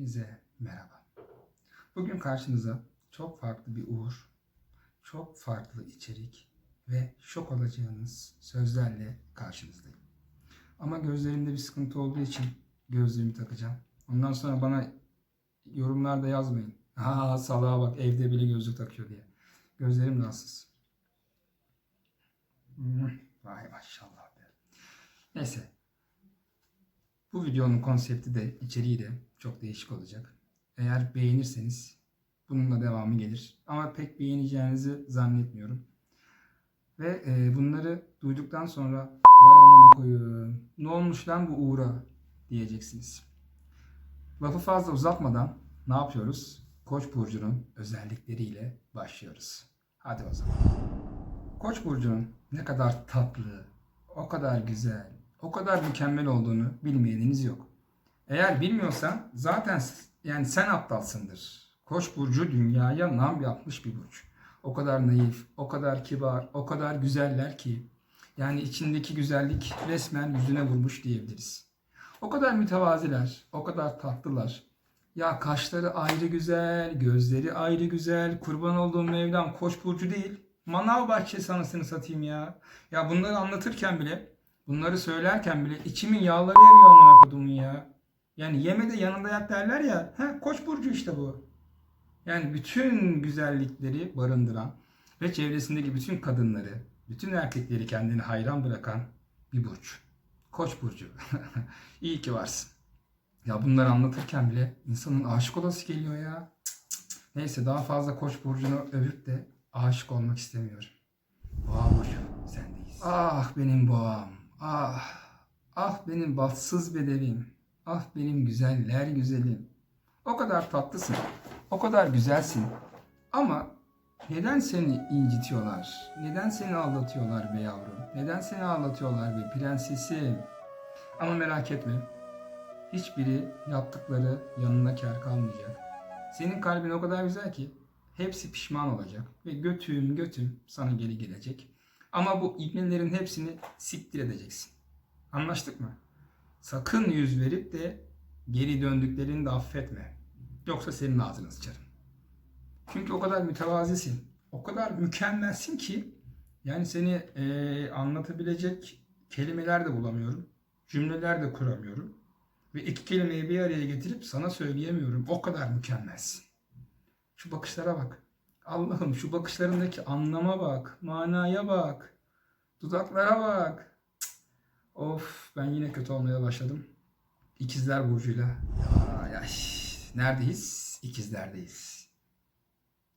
Hepinize merhaba. Bugün karşınıza çok farklı bir uğur, çok farklı içerik ve şok olacağınız sözlerle karşınızdayım. Ama gözlerimde bir sıkıntı olduğu için gözlüğümü takacağım. Ondan sonra bana yorumlarda yazmayın. Ha salağa bak evde bile gözlük takıyor diye. Gözlerim rahatsız. Hmm, Vay maşallah be. Neyse. Bu videonun konsepti de içeriği de çok değişik olacak. Eğer beğenirseniz bununla devamı gelir. Ama pek beğeneceğinizi zannetmiyorum. Ve e, bunları duyduktan sonra vay amına koyayım ne olmuş lan bu Uğur'a diyeceksiniz. Lafı fazla uzatmadan ne yapıyoruz? Koç burcunun özellikleriyle başlıyoruz. Hadi o zaman. Koç burcunun ne kadar tatlı, o kadar güzel, o kadar mükemmel olduğunu bilmeyeniniz yok. Eğer bilmiyorsan zaten yani sen aptalsındır. Koç burcu dünyaya nam yapmış bir burç. O kadar naif, o kadar kibar, o kadar güzeller ki yani içindeki güzellik resmen yüzüne vurmuş diyebiliriz. O kadar mütevaziler, o kadar tatlılar. Ya kaşları ayrı güzel, gözleri ayrı güzel. Kurban olduğum Mevlam Koç burcu değil. Manav bahçesi anasını satayım ya. Ya bunları anlatırken bile Bunları söylerken bile içimin yağları eriyor amına kodumun ya. Yani yeme de yanında yat derler ya. Ha, koç burcu işte bu. Yani bütün güzellikleri barındıran ve çevresindeki bütün kadınları, bütün erkekleri kendini hayran bırakan bir burç. Koç burcu. İyi ki varsın. Ya bunları anlatırken bile insanın aşık olası geliyor ya. Cık cık cık. Neyse daha fazla koç burcunu övüp de aşık olmak istemiyorum. Boğa burcu sendeyiz. Ah benim boğam. Ah. Ah benim bahtsız bedevim. Ah benim güzeller güzelim. O kadar tatlısın. O kadar güzelsin. Ama neden seni incitiyorlar? Neden seni aldatıyorlar be yavrum? Neden seni ağlatıyorlar be prensesim? Ama merak etme. Hiçbiri yaptıkları yanına kar kalmayacak. Senin kalbin o kadar güzel ki hepsi pişman olacak ve götüm götüm sana geri gelecek. Ama bu ibnelerin hepsini siktir edeceksin. Anlaştık mı? Sakın yüz verip de geri döndüklerini de affetme. Yoksa senin ağzını sıçarım. Çünkü o kadar mütevazisin. O kadar mükemmelsin ki yani seni eee, anlatabilecek kelimeler de bulamıyorum. Cümleler de kuramıyorum. Ve iki kelimeyi bir araya getirip sana söyleyemiyorum. O kadar mükemmelsin. Şu bakışlara bak. Allah'ım şu bakışlarındaki anlama bak, manaya bak, dudaklara bak. Of ben yine kötü olmaya başladım. İkizler Burcu'yla. Ay, ay. Neredeyiz? İkizlerdeyiz.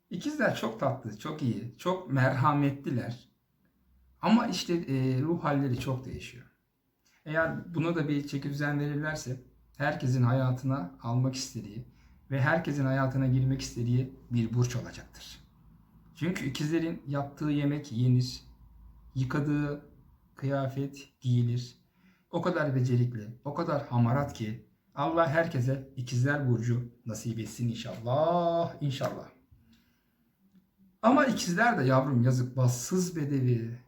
İkizler çok tatlı, çok iyi, çok merhametliler. Ama işte e, ruh halleri çok değişiyor. Eğer buna da bir çeki düzen verirlerse herkesin hayatına almak istediği ve herkesin hayatına girmek istediği bir burç olacaktır. Çünkü ikizlerin yaptığı yemek yenir, yıkadığı kıyafet giyilir. O kadar becerikli, o kadar hamarat ki Allah herkese ikizler burcu nasip etsin inşallah, inşallah. Ama ikizler de yavrum yazık bassız bedevi.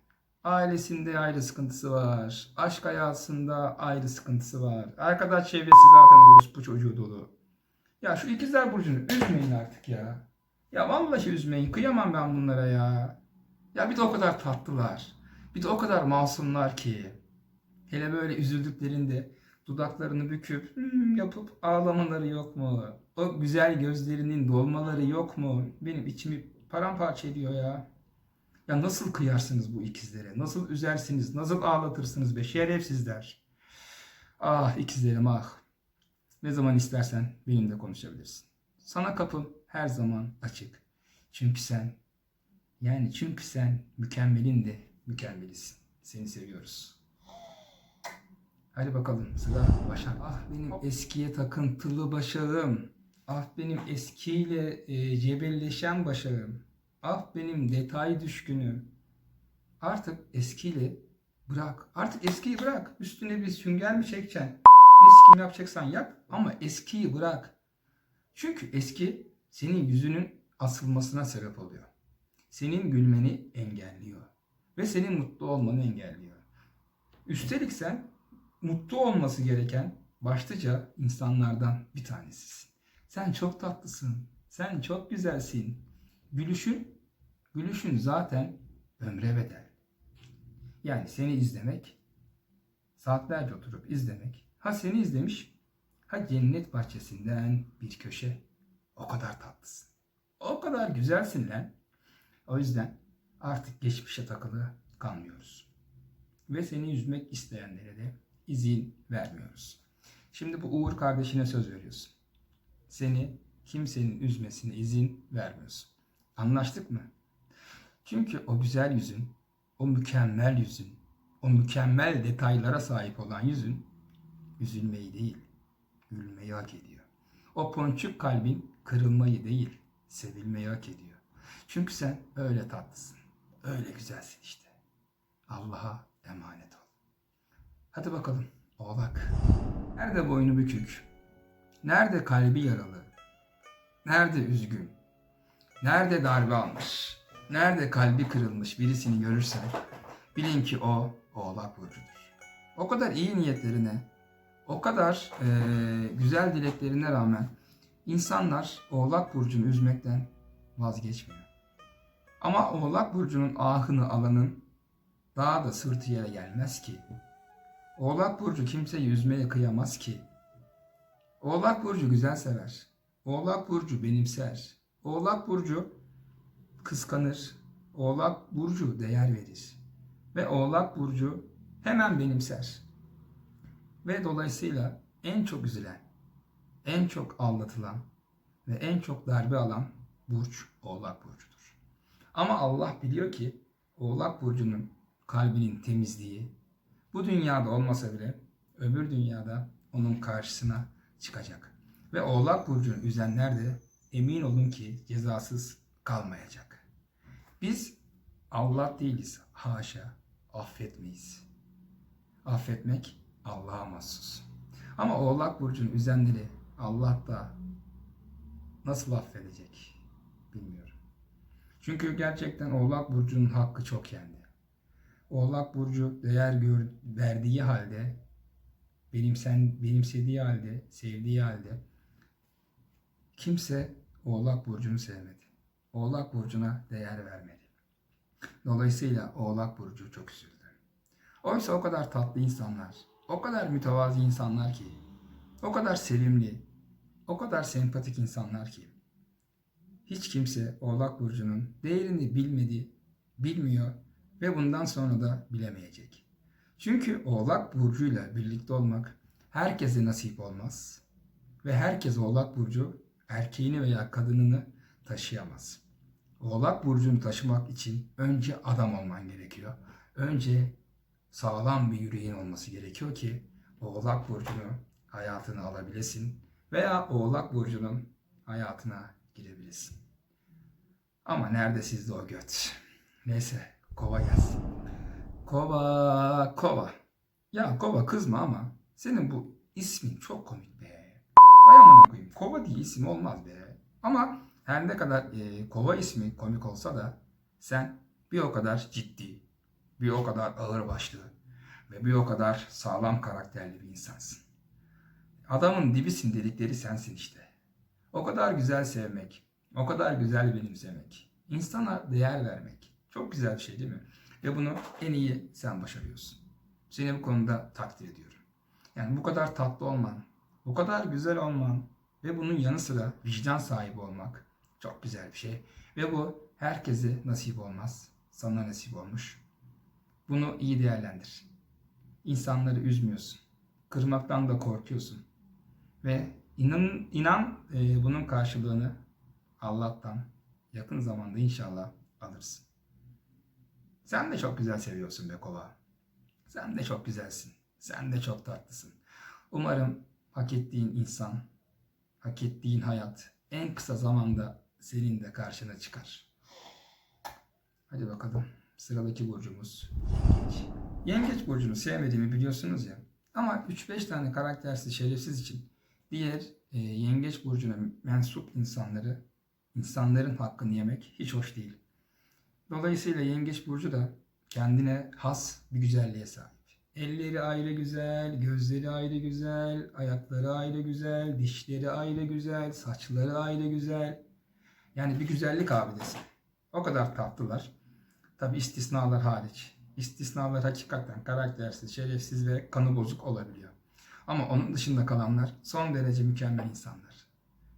Ailesinde ayrı sıkıntısı var. Aşk hayatında ayrı sıkıntısı var. Arkadaş çevresi zaten orospu çocuğu dolu. Ya şu ikizler burcunu üzmeyin artık ya. Ya vallahi üzmeyin. Kıyamam ben bunlara ya. Ya bir de o kadar tatlılar. Bir de o kadar masumlar ki. Hele böyle üzüldüklerinde dudaklarını büküp "Hmm" yapıp ağlamaları yok mu? O güzel gözlerinin dolmaları yok mu? Benim içimi paramparça ediyor ya. Ya nasıl kıyarsınız bu ikizlere? Nasıl üzersiniz? Nasıl ağlatırsınız be şerefsizler? Ah ikizlerim ah. Ne zaman istersen benimle konuşabilirsin. Sana kapım her zaman açık. Çünkü sen yani çünkü sen mükemmelin de mükemmelisin. Seni seviyoruz. Hadi bakalım sıra Başak. Ah benim eskiye takıntılı başağım. Ah benim eskiyle e, cebelleşen başağım. Ah benim detay düşkünüm. Artık eskiyle bırak. Artık eskiyi bırak. Üstüne bir sünger mi çekeceksin? Ne sikim yapacaksan yap ama eskiyi bırak. Çünkü eski senin yüzünün asılmasına sebep oluyor. Senin gülmeni engelliyor. Ve senin mutlu olmanı engelliyor. Üstelik sen mutlu olması gereken başlıca insanlardan bir tanesisin. Sen çok tatlısın. Sen çok güzelsin. Gülüşün, gülüşün zaten ömre bedel. Yani seni izlemek, saatlerce oturup izlemek, ha seni izlemiş, ha cennet bahçesinden bir köşe. O kadar tatlısın. O kadar güzelsin lan. O yüzden artık geçmişe takılı kalmıyoruz. Ve seni üzmek isteyenlere de izin vermiyoruz. Şimdi bu Uğur kardeşine söz veriyorsun. Seni kimsenin üzmesine izin vermiyorsun. Anlaştık mı? Çünkü o güzel yüzün, o mükemmel yüzün, o mükemmel detaylara sahip olan yüzün üzülmeyi değil, gülmeyi hak ediyor. O ponçuk kalbin kırılmayı değil, sevilmeyi hak ediyor. Çünkü sen öyle tatlısın, öyle güzelsin işte. Allah'a emanet ol. Hadi bakalım oğlak. Nerede boynu bükük? Nerede kalbi yaralı? Nerede üzgün? Nerede darbe almış? Nerede kalbi kırılmış birisini görürsen bilin ki o oğlak burcudur. O kadar iyi niyetlerine, o kadar eee, güzel dileklerine rağmen insanlar oğlak burcunu üzmekten vazgeçmiyor. Ama oğlak burcunun ahını alanın daha da sırtı yere gelmez ki. Oğlak burcu kimseyi üzmeye kıyamaz ki. Oğlak burcu güzel sever. Oğlak burcu benimser. Oğlak burcu kıskanır. Oğlak burcu değer verir. Ve Oğlak burcu hemen benimser. Ve dolayısıyla en çok üzülen, en çok aldatılan ve en çok darbe alan burç Oğlak burcudur. Ama Allah biliyor ki Oğlak burcunun kalbinin temizliği bu dünyada olmasa bile öbür dünyada onun karşısına çıkacak. Ve Oğlak burcunu üzenler de emin olun ki cezasız kalmayacak. Biz Allah değiliz. Haşa. Affetmeyiz. Affetmek Allah'a mahsus. Ama Oğlak burcunu üzenleri Allah da nasıl affedecek bilmiyorum. Çünkü gerçekten Oğlak burcunun hakkı çok yendi. Oğlak burcu değer gör, verdiği halde benimsen benimsediği halde, sevdiği halde kimse Oğlak burcunu sevmedi. Oğlak burcuna değer vermedi. Dolayısıyla Oğlak burcu çok üzüldü. Oysa o kadar tatlı insanlar, o kadar mütevazi insanlar ki, o kadar sevimli, o kadar sempatik insanlar ki hiç kimse Oğlak burcunun değerini bilmedi, bilmiyor ve bundan sonra da bilemeyecek. Çünkü Oğlak burcuyla birlikte olmak herkese nasip olmaz ve herkes Oğlak burcu erkeğini veya kadınını taşıyamaz. Oğlak burcunu taşımak için önce adam olman gerekiyor. Önce sağlam bir yüreğin olması gerekiyor ki Oğlak burcunu hayatına alabilesin veya Oğlak burcunun hayatına girebilesin. Ama nerede sizde o göt? Neyse kova gelsin. Kova, kova. Ya kova kızma ama senin bu ismin çok komik be. Vay amına koyayım. Kova diye isim olmaz be. Ama her ne kadar e, kova ismi komik olsa da sen bir o kadar ciddi, bir o kadar ağır başlı ve bir o kadar sağlam karakterli bir insansın. Adamın dibisin dedikleri sensin işte. O kadar güzel sevmek, o kadar güzel benimsemek, insana değer vermek çok güzel bir şey değil mi? Ve bunu en iyi sen başarıyorsun. Seni bu konuda takdir ediyorum. Yani bu kadar tatlı olman, bu kadar güzel olman ve bunun yanı sıra vicdan sahibi olmak çok güzel bir şey. Ve bu herkese nasip olmaz. Sana nasip olmuş. Bunu iyi değerlendir. İnsanları üzmüyorsun. Kırmaktan da korkuyorsun. Ve inan, inan e, bunun karşılığını Allah'tan yakın zamanda inşallah alırsın. Sen de çok güzel seviyorsun be kova. Sen de çok güzelsin. Sen de çok tatlısın. Umarım hak ettiğin insan, hak ettiğin hayat en kısa zamanda senin de karşına çıkar. Hadi bakalım. Sıradaki burcumuz Yengeç. Yengeç burcunu sevmediğimi biliyorsunuz ya. Ama 3-5 tane karaktersiz, şerefsiz için diğer e, Yengeç burcuna mensup insanları, insanların hakkını yemek hiç hoş değil. Dolayısıyla Yengeç burcu da kendine has bir güzelliğe sahip. Elleri ayrı güzel, gözleri ayrı güzel, ayakları ayrı güzel, dişleri ayrı güzel, saçları ayrı güzel. Yani bir güzellik abidesi. O kadar tatlılar. Tabi istisnalar hariç. İstisnalar hakikaten karaktersiz, şerefsiz ve kanı bozuk olabiliyor. Ama onun dışında kalanlar son derece mükemmel insanlar.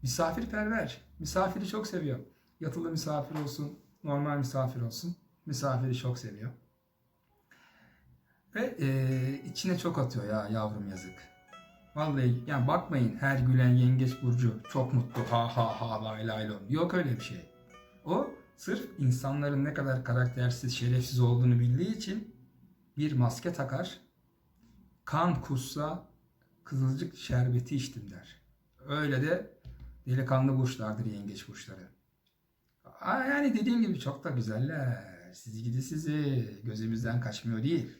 Misafirperver. Misafiri çok seviyor. Yatılı misafir olsun, normal misafir olsun. Misafiri çok seviyor. Ve e, içine çok atıyor ya yavrum yazık. Vallahi yani bakmayın her gülen yengeç burcu çok mutlu ha ha ha lay lay lom. Yok öyle bir şey. O sırf insanların ne kadar karaktersiz, şerefsiz olduğunu bildiği için bir maske takar. Kan kussa kızılcık şerbeti içtim der. Öyle de delikanlı burçlardır yengeç burçları. Aa, yani dediğim gibi çok da güzeller. Sizi gidi sizi. Gözümüzden kaçmıyor değil.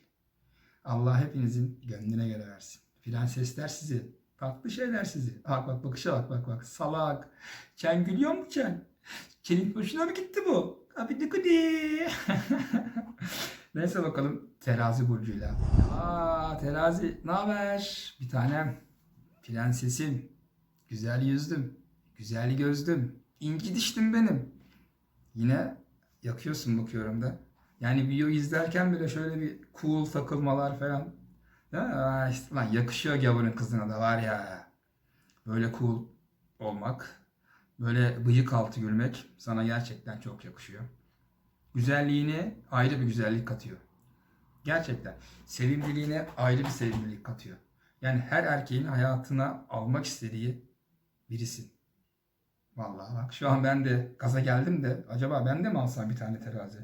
Allah hepinizin gönlüne göre versin. Prensesler sizi. Tatlı şeyler sizi. Bak bak bakışa bak bak bak. Salak. Çen gülüyor mu Çen? Çenin hoşuna mı gitti bu? Abi kudi. Neyse bakalım terazi burcuyla. Aa terazi ne haber? Bir tanem. Prensesim. Güzel yüzdüm. Güzel gözlüm. İnci diştim benim. Yine yakıyorsun bakıyorum da. Yani video izlerken bile şöyle bir cool takılmalar falan. Ya, işte, lan yakışıyor gavurun kızına da var ya. Böyle cool olmak. Böyle bıyık altı gülmek sana gerçekten çok yakışıyor. Güzelliğine ayrı bir güzellik katıyor. Gerçekten. Sevimliliğine ayrı bir sevimlilik katıyor. Yani her erkeğin hayatına almak istediği birisin. Vallahi bak şu an ben de gaza geldim de acaba ben de mi alsam bir tane terazi?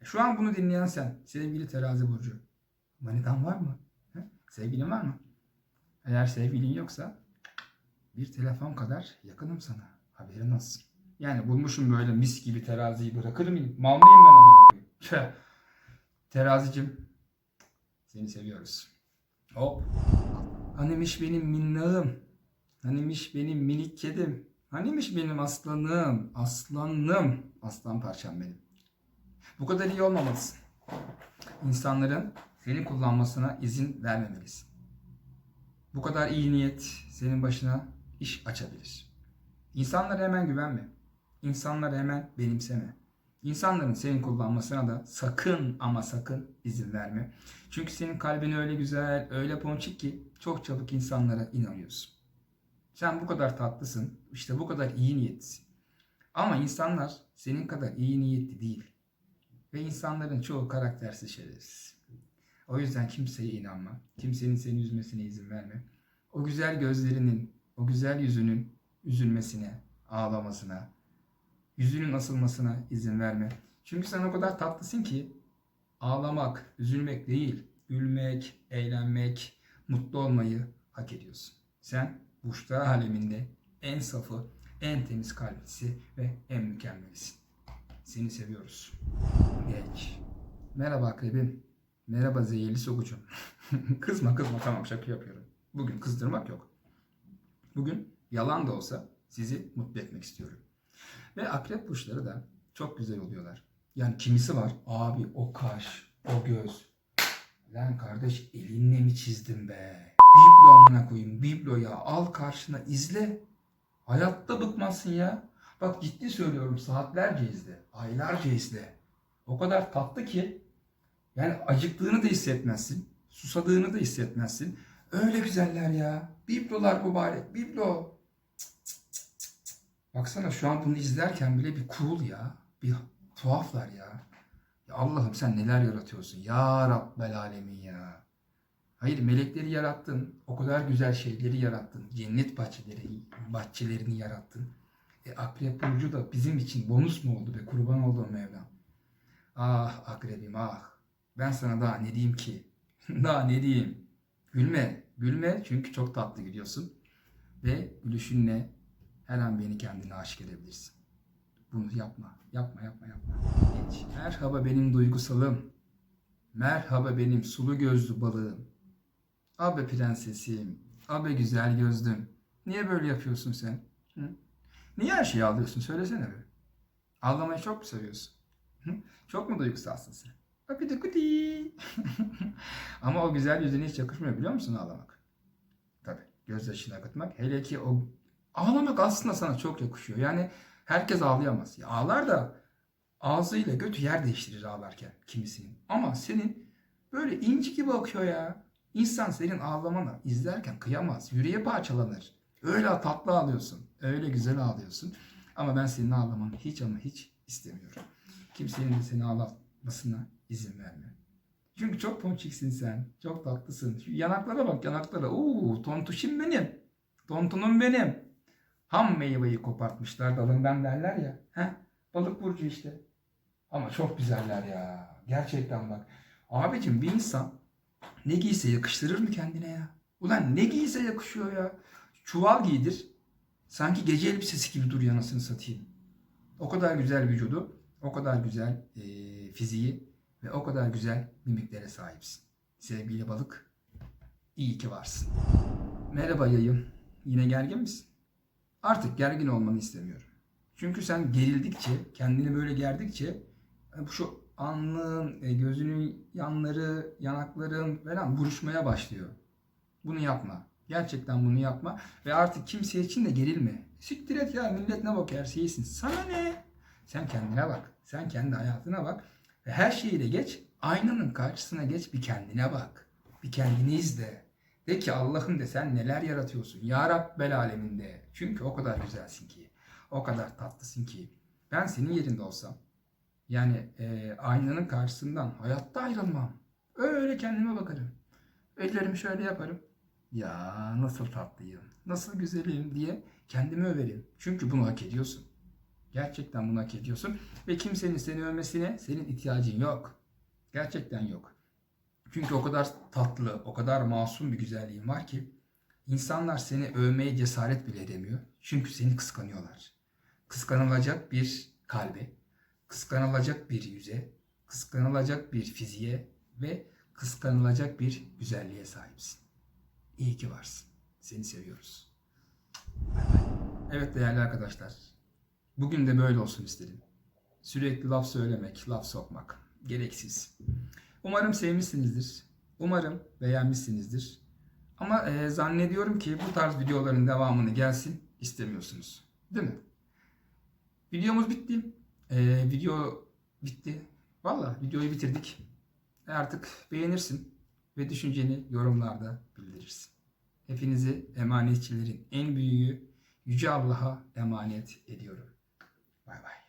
E, Şu an bunu dinleyen sen sevgili terazi burcu. Manitan var mı? He? Sevgilin var mı? Eğer sevgilin yoksa bir telefon kadar yakınım sana. Haberin olsun. Yani bulmuşum böyle mis gibi teraziyi bırakır mıyım? Mal mıyım ben amına. Terazicim seni seviyoruz. Hop. Hanimiş benim minnağım. Hanimiş benim minik kedim. Hanimiş benim aslanım. Aslanım. Aslan parçam benim. Bu kadar iyi olmamalısın. İnsanların seni kullanmasına izin vermemelisin. Bu kadar iyi niyet senin başına iş açabilir. İnsanlara hemen güvenme. İnsanlara hemen benimseme. İnsanların seni kullanmasına da sakın ama sakın izin verme. Çünkü senin kalbin öyle güzel, öyle ponçik ki çok çabuk insanlara inanıyorsun. Sen bu kadar tatlısın, işte bu kadar iyi niyetlisin. Ama insanlar senin kadar iyi niyetli değil. Ve insanların çoğu karaktersiz şerefsiz. O yüzden kimseye inanma. Kimsenin seni üzmesine izin verme. O güzel gözlerinin, o güzel yüzünün üzülmesine, ağlamasına, yüzünün asılmasına izin verme. Çünkü sen o kadar tatlısın ki ağlamak, üzülmek değil, gülmek, eğlenmek, mutlu olmayı hak ediyorsun. Sen burçlar aleminde en safı, en temiz kalplisi ve en mükemmelisin. Seni seviyoruz. Geç. Merhaba akrebim. Merhaba zehirli sokucum. kızma kızma tamam şaka yapıyorum. Bugün kızdırmak yok. Bugün yalan da olsa sizi mutlu etmek istiyorum. Ve akrep burçları da çok güzel oluyorlar. Yani kimisi var abi o kaş, o göz. Lan kardeş elinle mi çizdin be? Biblo amına koyayım biblo ya al karşına izle. Hayatta bıkmazsın ya. Bak ciddi söylüyorum saatlerce izle. Aylarca izle. O kadar tatlı ki yani acıktığını da hissetmezsin. Susadığını da hissetmezsin. Öyle güzeller ya. Biblolar mübarek. Biblo. Baksana şu an bunu izlerken bile bir cool ya. Bir tuhaflar ya. ya Allah'ım sen neler yaratıyorsun. Ya Rabbel Alemin ya. Hayır melekleri yarattın. O kadar güzel şeyleri yarattın. Cennet bahçeleri, bahçelerini yarattın. E, Akrep Burcu da bizim için bonus mu oldu be kurban olduğum Mevlam. Ah akrebim ah. Ben sana daha ne diyeyim ki? daha ne diyeyim? Gülme. Gülme çünkü çok tatlı gülüyorsun. Ve gülüşünle her an beni kendine aşık edebilirsin. Bunu yapma. Yapma yapma yapma. Geç. Merhaba benim duygusalım. Merhaba benim sulu gözlü balığım. Abi prensesim. Abi güzel gözlüm. Niye böyle yapıyorsun sen? Hı? Niye her şeyi ağlıyorsun? Söylesene be. Ağlamayı çok mu seviyorsun? Hı? Çok mu duygusalsın sen? Apidi kuti. Ama o güzel yüzüne hiç yakışmıyor biliyor musun ağlamak? Tabii gözyaşını akıtmak. Hele ki o ağlamak aslında sana çok yakışıyor. Yani herkes ağlayamaz. Ya ağlar da ağzıyla götü yer değiştirir ağlarken kimisinin. Ama senin böyle inci gibi akıyor ya. İnsan senin ağlamanı izlerken kıyamaz. Yüreği parçalanır. Öyle tatlı ağlıyorsun. Öyle güzel ağlıyorsun. Ama ben senin ağlamanı hiç ama hiç istemiyorum. Kimsenin de seni ağlatmasına izin verme. Çünkü çok ponçiksin sen. Çok tatlısın. Şu yanaklara bak yanaklara. Oo, tontuşum benim. Tontunum benim. Ham meyveyi kopartmışlar dalından derler ya. Heh, balık burcu işte. Ama çok güzeller ya. Gerçekten bak. Abicim bir insan ne giyse yakıştırır mı kendine ya? Ulan ne giyse yakışıyor ya. Çuval giydir. Sanki gece elbisesi gibi dur yanasını satayım. O kadar güzel vücudu, o kadar güzel eee, fiziği ve o kadar güzel mimiklere sahipsin. Sevgili balık, iyi ki varsın. Merhaba yayım. Yine gergin misin? Artık gergin olmanı istemiyorum. Çünkü sen gerildikçe, kendini böyle gerdikçe e, şu alnın, e, gözünün yanları, yanakların falan buruşmaya başlıyor. Bunu yapma. Gerçekten bunu yapma. Ve artık kimse için de gerilme. Siktir et ya millet ne bakar şeysin. Sana ne? Sen kendine bak. Sen kendi hayatına bak. Ve her şeyi de geç. Aynanın karşısına geç bir kendine bak. Bir kendini izle. De ki Allah'ım de sen neler yaratıyorsun. Ya Rabbel aleminde. Çünkü o kadar güzelsin ki. O kadar tatlısın ki. Ben senin yerinde olsam yani e, aynanın karşısından hayatta ayrılmam. Öyle kendime bakarım. Ellerimi şöyle yaparım. Ya nasıl tatlıyım, nasıl güzelim diye kendimi överim. Çünkü bunu hak ediyorsun. Gerçekten bunu hak ediyorsun. Ve kimsenin seni övmesine senin ihtiyacın yok. Gerçekten yok. Çünkü o kadar tatlı, o kadar masum bir güzelliğin var ki insanlar seni övmeye cesaret bile edemiyor. Çünkü seni kıskanıyorlar. Kıskanılacak bir kalbe, kıskanılacak bir yüze, kıskanılacak bir fiziğe ve kıskanılacak bir güzelliğe sahipsin. İyi ki varsın. Seni seviyoruz. Evet değerli arkadaşlar. Bugün de böyle olsun istedim. Sürekli laf söylemek, laf sokmak. Gereksiz. Umarım sevmişsinizdir. Umarım beğenmişsinizdir. Ama e, zannediyorum ki bu tarz videoların devamını gelsin istemiyorsunuz. Değil mi? Videomuz bitti. E, video bitti. Valla videoyu bitirdik. E, artık beğenirsin ve düşünceni yorumlarda bildirirsin. Hepinizi emanetçilerin en büyüğü Yüce Allah'a emanet ediyorum. Bay bay.